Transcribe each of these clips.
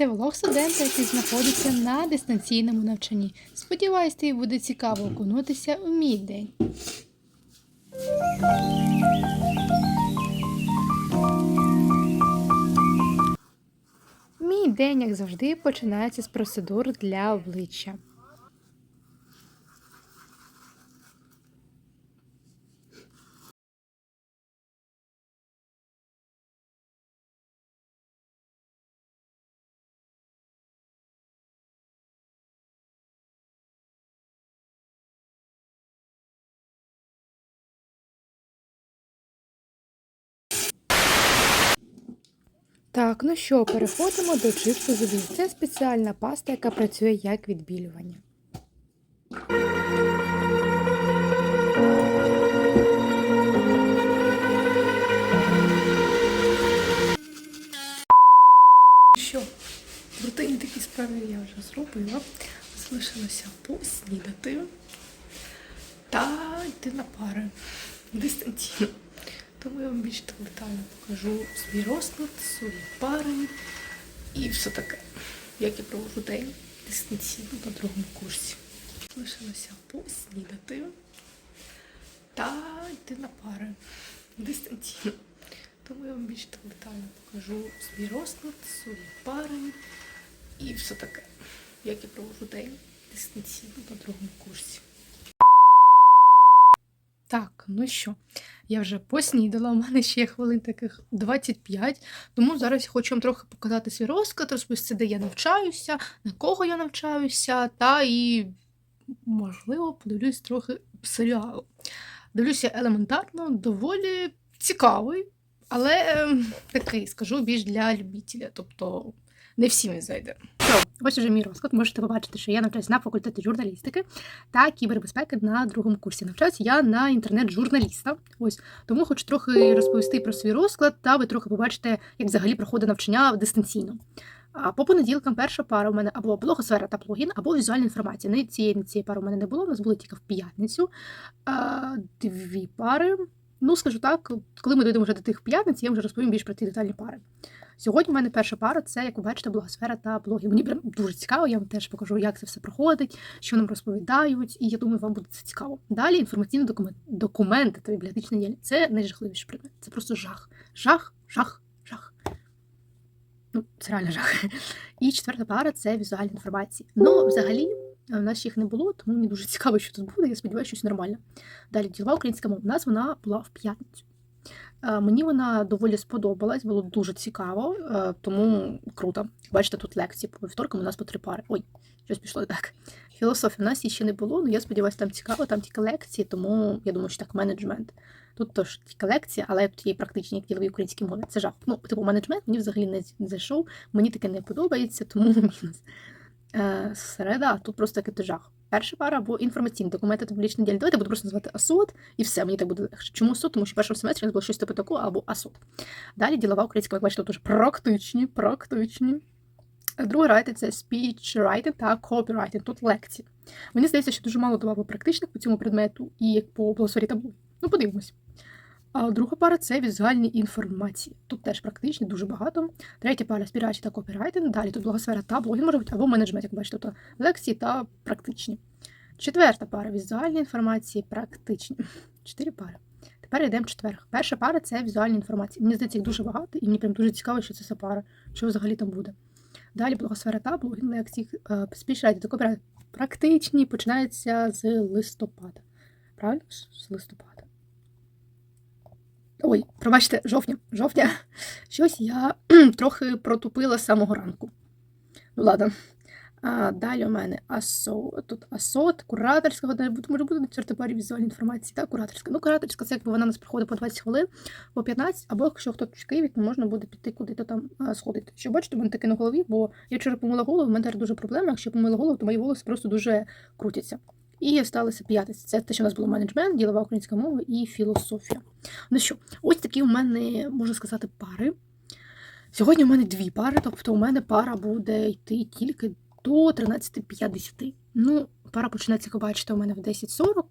Це влог студента, який знаходиться на дистанційному навчанні. Сподіваюсь, тобі буде цікаво окунутися у мій день. Мій день, як завжди, починається з процедур для обличчя. Так, ну що, переходимо до чисту зубів. Це спеціальна паста, яка працює як відбілювання. Що, рутинні такі справи я вже зробила. Залишилося поснідати та йти на пари дистанційно. Тому я вам більш так детально покажу свій розклад, свої пари і все таке, як я проводжу день дистанційно на другому курсі. Залишилося поснідати та йти на пари дистанційно. Тому я вам більш так детально покажу свій розклад, свої пари і все таке, як я проводжу день дистанційно на другому курсі. Так, ну що, я вже поснідала, у мене ще є хвилин таких 25, тому зараз хочу вам трохи показати свій розклад, розповісти, де я навчаюся, на кого я навчаюся, та і, можливо, подивлюсь трохи серіалу. Дивлюся елементарно, доволі цікавий, але ем, такий, скажу, більш для любителя, тобто не всім він зайде. Що, ось уже мій розклад. Можете побачити, що я навчаюся на факультеті журналістики та кібербезпеки на другому курсі. Навчаюся я на інтернет-журналіста. Ось тому хочу трохи розповісти про свій розклад, та ви трохи побачите, як взагалі проходить навчання дистанційно. А по понеділкам перша пара у мене або блогосфера та плагін, або візуальна інформація. Не цієї не цієї пари у мене не було, у нас були тільки в п'ятницю. Дві пари. Ну, скажу так, коли ми дійдемо вже до тих п'ятниць, я вже розповім більш про ті детальні пари. Сьогодні в мене перша пара це, як ви бачите, блогосфера та блоги. Мені прям дуже цікаво, я вам теж покажу, як це все проходить, що нам розповідають, і я думаю, вам буде це цікаво. Далі інформаційні документи, документи та бібліотечна діяльність. Це найжахливіший предмет. Це просто жах. Жах, жах, жах. Ну, це реально жах. І четверта пара це візуальна інформація. Ну, взагалі, у нас ще їх не було, тому мені дуже цікаво, що тут буде. Я сподіваюся, що все нормально. Далі ділова українська мова. У нас вона була в п'ятницю. Е, Мені вона доволі сподобалась, було дуже цікаво, е, тому круто. Бачите, тут лекції по вівторкам у нас по три пари. Ой, щось пішло так. Філософія у нас ще не було, але я сподіваюся, там цікаво, там тільки лекції, тому я думаю, що так, менеджмент. Тут теж тільки лекція, але тут є практичні ділові українські мови. Це жах. Ну, типу, менеджмент мені взагалі не зайшов, мені таке не подобається, тому мінус. Е, середа, тут просто такий жах. Перша пара або інформаційні документи та публічні діяльність. Давайте буду просто називати АСОД, і все, мені так буде легше. Чому АСОД? Тому що в першому семестрі у нас було щось типу такого, або АСОД. Далі ділова українська, як бачите, дуже практичні, практичні. Друга райте це writing та copywriting, тут лекції. Мені здається, що дуже мало добавили практичних по цьому предмету і як по блосфері таблу. Ну, подивимось. А друга пара це візуальні інформації. Тут теж практичні, дуже багато. Третя пара спірачі та копірайтинг. Далі тут блогосфера та блогінг може бути або менеджмент, як бачите, тут лекції та практичні. Четверта пара візуальні інформації, практичні. Чотири пари. Тепер йдемо в четверг. Перша пара це візуальні інформації. Мені здається, їх дуже багато, і мені прям дуже цікаво, що це за пара, що взагалі там буде. Далі блогосфера та блогінг лекції, спішрайті та копірайт практичні, починаються з листопада. Правильно? З листопада. Ой, пробачте, жовтня. Жовтня. Щось я трохи протупила з самого ранку. Ну, ладно. А, Далі у мене АСО. Тут АСОТ, кураторська година, може бути на четвертій парі візуальної інформації. Так, кураторська. Ну, кураторська це якби вона у нас проходить по 20 хвилин, по 15, або якщо хтось в Києві, то можна буде піти куди-то там а, сходити. Що бачите, у мене таке на голові, бо я вчора помила голову, в мене дуже проблема. Якщо помила голову, то мої волоси просто дуже крутяться. І сталося п'ятниця. Це те, що у нас було менеджмент, ділова українська мова і філософія. Ну що, ось такі у мене, можна сказати, пари. Сьогодні у мене дві пари, тобто у мене пара буде йти тільки до 13.50. Ну, пара почнеться, як бачите, у мене в 10.40.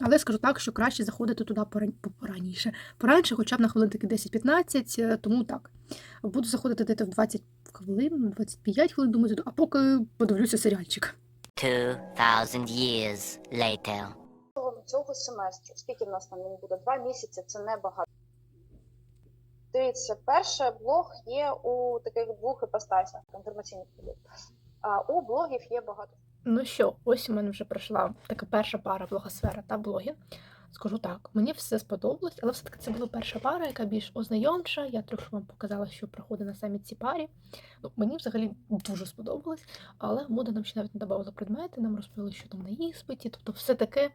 Але скажу так, що краще заходити туди поран- пораніше. Хоча б на хвилин таки 10-15, е, тому так. Буду заходити десь в 20, хвилин, 25 хвилин, думаю, а поки подивлюся серіальчик. 2,000 years later. цього, цього семестру. Скільки в нас там він буде? Два місяці це небагато. Дивіться, перше блог є у таких двох іпостасях інформаційних блогів. А у блогів є багато. Ну що, ось у мене вже пройшла така перша пара блогосфера та блоги. Скажу так, мені все сподобалось, але все-таки це була перша пара, яка більш ознайомча. Я трохи вам показала, що проходить на самі ці парі. Ну, мені взагалі дуже сподобалось, але мода нам ще навіть не додавала предмети, нам розповіли, що там на іспиті. Тобто, все таке.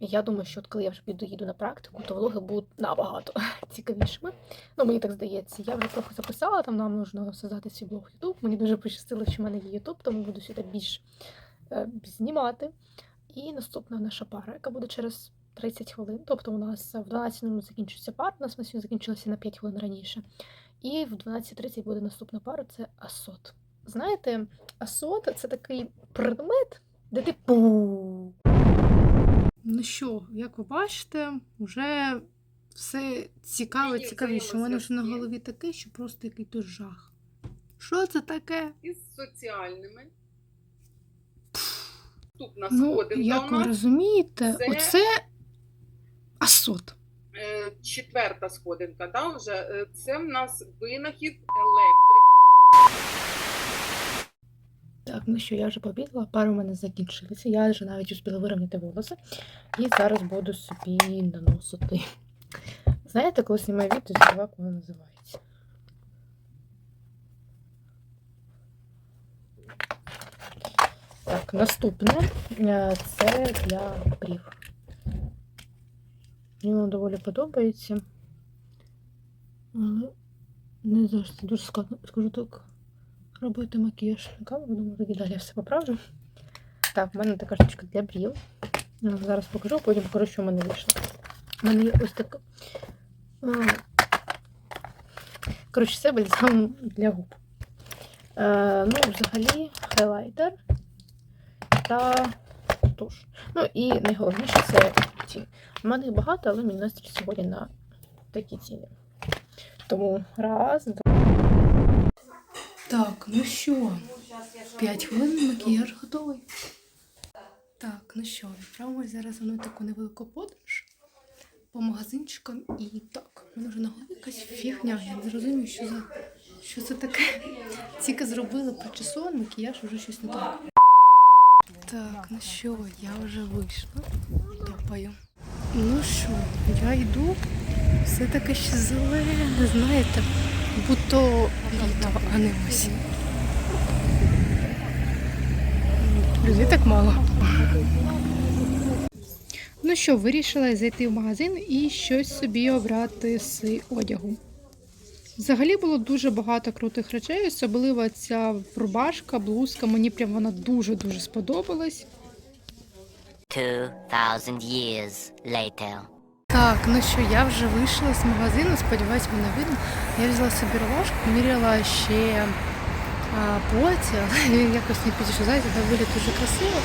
Я думаю, що от коли я вже піду на практику, то влоги будуть набагато цікавішими. Ну, мені так здається. Я вже трохи записала, там нам нужно создати свій блог YouTube. Мені дуже пощастило, що в мене є YouTube, тому буду сюди більш е, знімати. І наступна наша пара, яка буде через 30 хвилин. Тобто у нас в 12.00 закінчиться пара, у нас на сьогодні закінчилася на 5 хвилин раніше. І в 12.30 буде наступна пара це асот. Знаєте, асот це такий предмет, де ти пу. Ну що, як ви бачите, вже все цікаве, цікавіше. У мене вже на голові таке, що просто якийсь жах. Що це таке? із соціальними. Наступна Ну, як ви розумієте, це- оце асот. е, четверта сходинка. Да, вже. Е, Це в нас винахід електрик. Так, ну що, я вже побігла, пара у мене закінчилася. Я вже навіть успіла вирівняти волоси. І зараз буду собі наносити. Знаєте, коли знімаю відео, як воно називається. Так, наступне е, це для брів. Мені воно доволі подобається. Але не завжди дуже складно, скажу так робити макіяж. Думаю, тоді далі все поправлю. Так, в мене така штучка для брів. Зараз покажу, потім покажу, що в мене вийшло. У мене є ось така. Коротше, це бальзам для губ. Е, ну, взагалі, хайлайтер та туш. Ну і найголовніше це ці. У мене їх багато, але мені настрій сьогодні на такі ціни. Тому раз, два. Так, ну що, 5 хвилин макіяж готовий. Так, ну що, відправимось зараз на таку невелику подорож по магазинчикам і так. Мене вже на якась фігня. Я не розумію, що за що це таке. Тільки зробила причесон, макіяж вже щось не так. Так, ну що, я вже вийшла. Топаю. Ну що, я йду. Все таке ще зелене, знаєте, будто літо, а не осінь. Людей так мало. Ну що, вирішила зайти в магазин і щось собі обрати з одягу. Взагалі було дуже багато крутих речей, особливо ця рубашка, блузка. Мені прям вона дуже-дуже сподобалась. 2,000 years later. Так, ну що, я вже вийшла з магазину, сподіваюсь, мене видно. Я взяла собі рубашку, міряла ще а, плоті, але він якось не підійшов. Знаєте, на вигляд дуже красиво,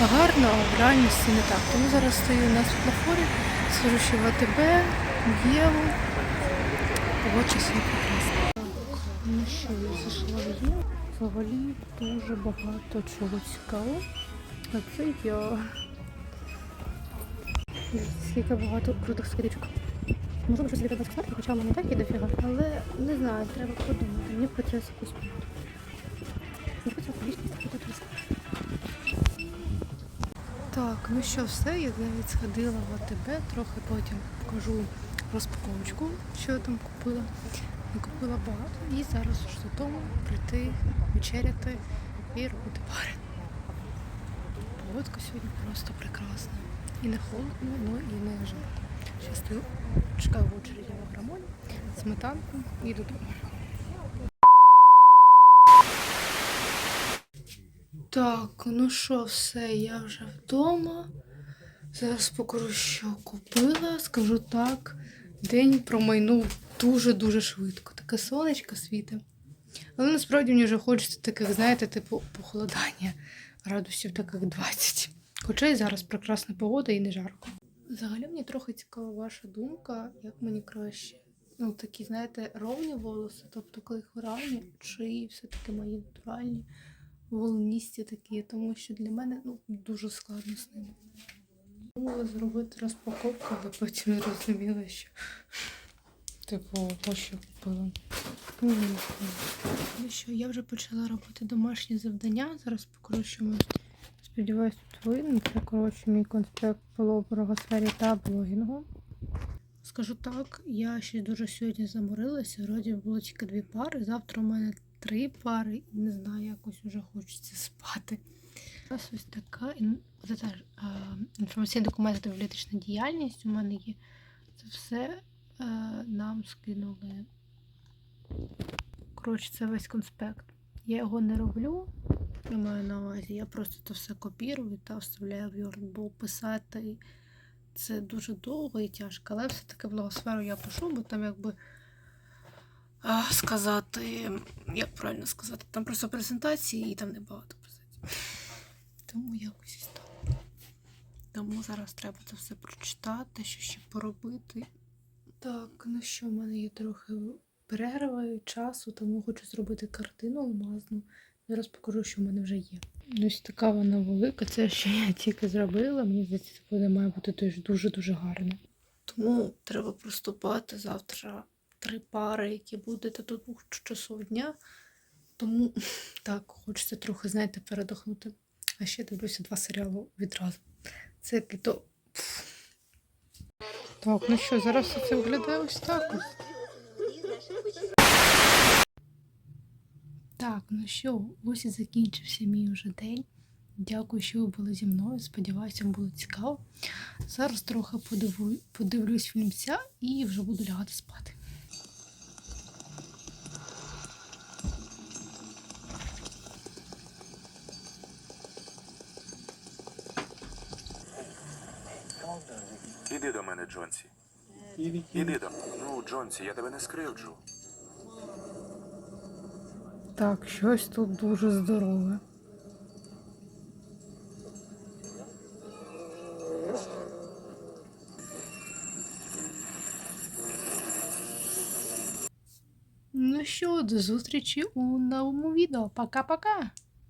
гарно, а в реальності не так. Тому зараз стою на світлофорі, схожу ще в АТБ, в Єву. Собі прекрасно. Ну що, я зайшла в Єву. Взагалі дуже багато чого цікавого. А це я. Скільки багато крутих скидочок. Можливо, щось треба сказати, хоча в мене так і дофіга. Але не знаю, треба подумати. Мені б хотілося якусь. Не хотіла більше тут Так, ну що, все, я навіть сходила в АТБ, трохи потім покажу розпаковочку, що я там купила. Не купила багато і зараз ж додому прийти, вечеряти і робити пари. Погодка сьогодні просто прекрасна. І не холодно, ну і не жарко. Зараз чекаю в очереді в агромолі, сметанку і додому. Так, ну що, все, я вже вдома. Зараз покажу, що купила. Скажу так, день промайнув дуже-дуже швидко. Таке сонечко світить. Але насправді мені вже хочеться таких, знаєте, типу похолодання градусів таких 20. Хоча і зараз прекрасна погода і не жарко. Взагалі мені трохи цікава ваша думка, як мені краще ну, такі, знаєте, ровні волоси, тобто коли їх равні, чи все-таки мої натуральні, волністі такі, тому що для мене ну, дуже складно з ними. Думала зробити розпаковку, але потім зрозуміла, що типу, що купила. Ну, що, я вже почала робити домашні завдання. Зараз покажу, що ми сподіваюся, тут видно. Це коротше мій конспект по блогосфері та блогінгу. Скажу так, я ще дуже сьогодні заморилася. Вроді було тільки дві пари. Завтра у мене три пари, і не знаю, якось вже хочеться спати. У нас ось така інформаційний документ та політична діяльність. У мене є це все е, нам скинули. Коротше, це весь конспект. Я його не роблю, я маю на увазі. Я просто це все копірую та вставляю в Word, бо писати це дуже довго і тяжко, але все-таки блогосферу я пишу, бо там якби сказати, як правильно сказати, там просто презентації і там небагато писати. Тому якось ось так. Тому зараз треба це все прочитати, що ще поробити. Так, ну що, в мене є трохи перерви часу, тому хочу зробити картину алмазну. Зараз покажу, що в мене вже є. Ось така вона велика. Це ще я тільки зробила. Мені здається, це буде має бути дуже-дуже гарно. Тому треба приступати завтра три пари, які будете до двох часов дня. Тому так, хочеться трохи, знаєте, передохнути. А ще дивлюся два серіали відразу. Це то. Так, ну що, зараз це виглядає ось так. Так, ну що, ось і закінчився мій уже день. Дякую, що ви були зі мною. Сподіваюся, вам було цікаво. Зараз трохи подивлюсь фільмця і вже буду лягати спати. Іди до мене, Джонсі. Іди до. Ну, Джонсі, я тебе не скривджу. Так, щось тут дуже здорове. Ну що, до зустрічі у новому відео. Пока-пока!